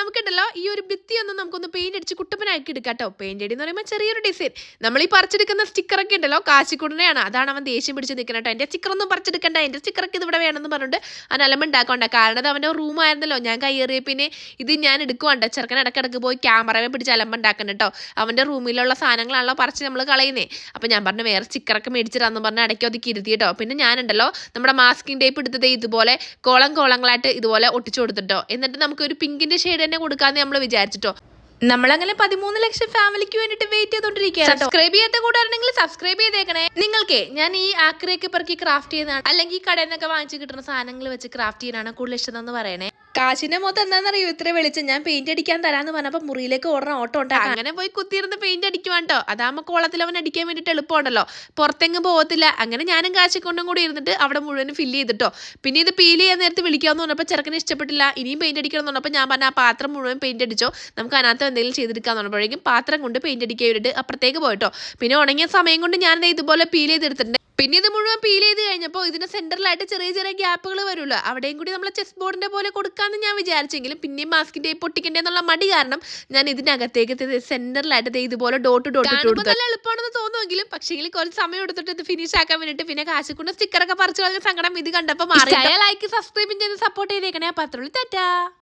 നമുക്കുണ്ടല്ലോ ഈ ഒരു ഭിത്തി ഒന്ന് നമുക്കൊന്ന് പെയിന്റ് അടിച്ച് കുട്ടപ്പനാക്കി എടുക്കാം കേട്ടോ പെയിന്റ് അടി എന്ന് പറയുമ്പോൾ ചെറിയൊരു ഡിസൈൻ നമ്മൾ ഈ പറിച്ചെടുക്കുന്ന സ്റ്റിക്കറൊക്കെ ഉണ്ടല്ലോ കാശിക്കുടനെയാണ് അതാണ് അവൻ ദേഷ്യം പിടിച്ച് നിൽക്കുന്നത് കേട്ടോ എന്റെ സ്റ്റിക്കറൊന്നും പറിച്ചെടുക്കണ്ട എന്റെ സ്റ്റിക്കറൊക്കെ ഇത് ഇവിടെ വേണമെന്ന് പറഞ്ഞിട്ട് അവൻ ഉണ്ടാക്കണ്ട. കാരണം അത് അവന്റെ റൂമായിരുന്നല്ലോ ഞാൻ കയ്യേറിയ പിന്നെ ഇത് ഞാൻ എടുക്കുവാണ്ട് ചെറുക്കൻ ഇടക്കിടക്ക് പോയി ക്യാമറയെ പിടിച്ച് അലമ്പുണ്ടാക്കണം കേട്ടോ അവന്റെ റൂമിലുള്ള സാധനങ്ങളാണല്ലോ പറിച്ച് നമ്മൾ കളയുന്നേ. അപ്പം ഞാൻ പറഞ്ഞു വേറെ സ്റ്റിക്കറൊക്കെ മേടിച്ചിട്ടാന്ന് പറഞ്ഞ് ഇടയ്ക്ക് ഒതുക്കി ഇരുത്തി കേട്ടോ പിന്നെ ഞാനുണ്ടല്ലോ നമ്മുടെ മാസ്കിംഗ് ടേപ്പ് എടുത്തത് ഇതുപോലെ കോളം കോളങ്ങളായിട്ട് ഇതുപോലെ ഒട്ടിച്ചു കൊടുത്തിട്ടോ എന്നിട്ട് നമുക്ക് ഒരു പിങ്കിന്റെ ഷെയ്ഡ് തന്നെ കൊടുക്കാന്ന് നമ്മൾ വിചാരിച്ചിട്ടോ. നമ്മളങ്ങനെ പതിമൂന്ന് ലക്ഷം ഫാമിലിക്ക് വേണ്ടിട്ട് വെയിറ്റ് ചെയ്തോണ്ടിരിക്കുകയാണ് സബ്സ്ക്രൈബ് ചെയ്യാത്ത കൂടാരുണ്ടെങ്കിൽ സബ്സ്ക്രൈബ് ചെയ്തേക്കണേ. നിങ്ങൾക്ക് ഞാൻ ഈ ആക്രിയൊക്കെ പെറുക്കി ക്രാഫ്റ്റ് ചെയ്യുന്നതാണ്. അല്ലെങ്കിൽ ഈ കടയിൽ നിന്നൊക്കെ വാങ്ങിച്ച് കിട്ടുന്ന സാധനങ്ങൾ വെച്ച് ക്രാഫ്റ്റ് ചെയ്യാനാണ് കൂടുതൽ ഇഷ്ടം എന്ന് പറയണേ. കാശിന്റെ മൊത്തം എന്താണെന്നറിയോ? ഇത്ര വെളിച്ചം. ഞാൻ പെയിന്റ് അടിക്കാൻ തരാന്ന് പറഞ്ഞപ്പോ മുറിയിലേക്ക് ഓടണം ഓട്ടോ ഉണ്ടാക്കാം അങ്ങനെ പോയി കുത്തിയിരുന്ന് പെയിന്റ് അടിക്കുവാണ്ടോ അതാകുമ്പോ കോളത്തിൽ അവൻ അടിക്കാൻ വേണ്ടിട്ട് എളുപ്പമുണ്ടല്ലോ പുറത്തെങ്ങും പോകത്തില്ല. അങ്ങനെ ഞാനും കാശിക്കൊണ്ടും കൂടി ഇരുന്നിട്ട് അവിടെ മുഴുവൻ ഫില്ല് ചെയ്തിട്ടോ പിന്നെ ഇത് പീൽ ചെയ്യാൻ നേരത്ത് വിളിക്കാമെന്ന് പറഞ്ഞപ്പോൾ ചെറുക്കന് ഇഷ്ടപ്പെട്ടില്ല. ഇനിയും പെയിന്റ് അടിക്കണം എന്ന് പറഞ്ഞപ്പോൾ ഞാൻ പറഞ്ഞ ആ പാത്രം മുഴുവൻ പെയിന്റ് അടിച്ചോ. നമുക്ക് അതിനകത്ത് എന്തെങ്കിലും ചെയ്തെടുക്കാന്ന് പറഞ്ഞപ്പോഴേക്കും പാത്രം കൊണ്ട് പെയിന്റ് അടിക്കാൻ വേണ്ടിയിട്ട് അപ്പുറത്തേക്ക് പോയിട്ടോ പിന്നെ ഉണങ്ങിയ സമയം കൊണ്ട് ഞാൻ ഇതുപോലെ പീൽ ചെയ്തെടുത്തിട്ടുണ്ട്? പിന്നെ ഇത് മുഴുവൻ പീൽ ചെയ്ത് കഴിഞ്ഞപ്പോൾ ഇതിന്റെ സെന്ററിലായിട്ട് ചെറിയ ചെറിയ ഗ്യാപ്പുകൾ വരുമല്ലോ. അവിടെയും കൂടി നമ്മൾ ചെസ് ബോർഡിന്റെ പോലെ കൊടുക്കാമെന്ന് ഞാൻ വിചാരിച്ചെങ്കിലും പിന്നെയും മാസ്കിന്റെ പൊട്ടിക്കണ്ടേ എന്നുള്ള മടി കാരണം ഞാൻ ഇതിനകത്തേക്ക് സെന്ററിലായിട്ട് ഇതുപോലെ ഡോട്ട് ഡോട്ട് ഇട്ട് നല്ല എളുപ്പമാണെന്ന് തോന്നുമെങ്കിലും പക്ഷേ കുറച്ച് സമയം എടുത്തിട്ട് ഇത് ഫിനിഷ് ആക്കാൻ വേണ്ടിട്ട് പിന്നെ കാശിക്കൊണ്ട് സ്റ്റിക്കറൊക്കെ പറിച്ചു കളഞ്ഞ സങ്കടം ഇത് കണ്ടപ്പോൾ മാറി ലൈക്ക് സബ്സ്ക്രൈബ് ചെയ്ത് സപ്പോർട്ട് ചെയ്തേക്കണേ. അപ്പൊ അത്രയുള്ളൂ തെറ്റാ